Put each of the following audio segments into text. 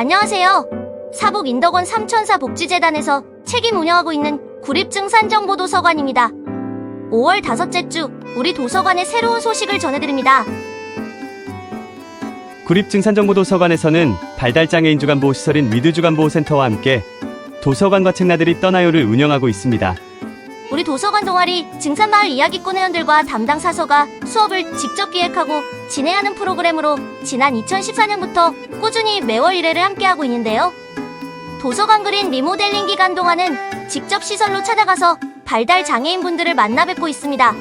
안녕하세요. 사북 인덕원 삼천사 복지재단에서 책임 운영하고 있는 구립증산정보도서관입니다. 5월 다섯째 주 우리 도서관의 새로운 소식을 전해드립니다. 구립증산정보도서관에서는 발달장애인 주간보호시설인 위드주간보호센터와 함께 도서관과 책나들이 떠나요를 운영하고 있습니다. 우리 도서관 동아리 증산마을 이야기꾼 회원들과 담당 사서가 수업을 직접 기획하고 진행하는 프로그램으로 지난 2014년부터 꾸준히 매월 1회를 함께하고 있는데요. 도서관 그린 리모델링 기간 동안은 직접 시설로 찾아가서 발달 장애인분들을 만나 뵙고 있습니다.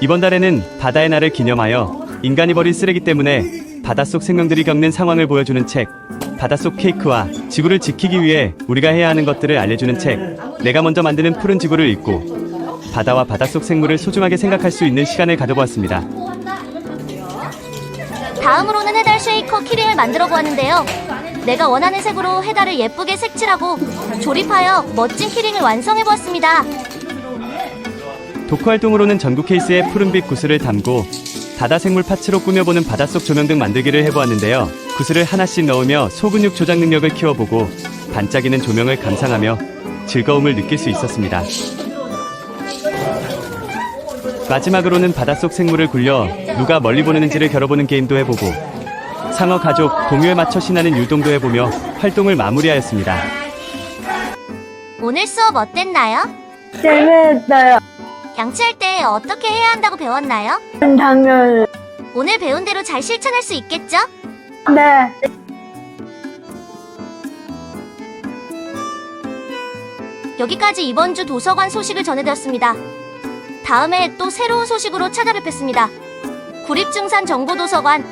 이번 달에는 바다의 날을 기념하여 인간이 버린 쓰레기 때문에 바닷속 생명들이 겪는 상황을 보여주는 책 바닷속 케이크와 지구를 지키기 위해 우리가 해야 하는 것들을 알려주는 책 내가 먼저 만드는 푸른 지구를 읽고 바다와 바닷속 생물을 소중하게 생각할 수 있는 시간을 가져보았습니다. 다음으로는 해달 쉐이커 키링을 만들어 보았는데요. 내가 원하는 색으로 해달을 예쁘게 색칠하고 조립하여 멋진 키링을 완성해 보았습니다. 도크 활동으로는 전구 케이스에 푸른빛 구슬을 담고 바다 생물 파츠로 꾸며보는 바닷속 조명 등 만들기를 해보았는데요. 구슬을 하나씩 넣으며 소근육 조작 능력을 키워보고 반짝이는 조명을 감상하며 즐거움을 느낄 수 있었습니다. 마지막으로는 바닷속 생물을 굴려 누가 멀리 보내는지를 겨뤄보는 게임도 해보고 상어 가족 동요에 맞춰 신나는 율동도 해보며 활동을 마무리하였습니다. 오늘 수업 어땠나요? 재미있어요. 양치할 때 어떻게 해야 한다고 배웠나요? 당연. 오늘 배운 대로 잘 실천할 수 있겠죠? 네. 여기까지 이번 주 도서관 소식을 전해드렸습니다. 다음에 또 새로운 소식으로 찾아뵙겠습니다. 구립증산 정보도서관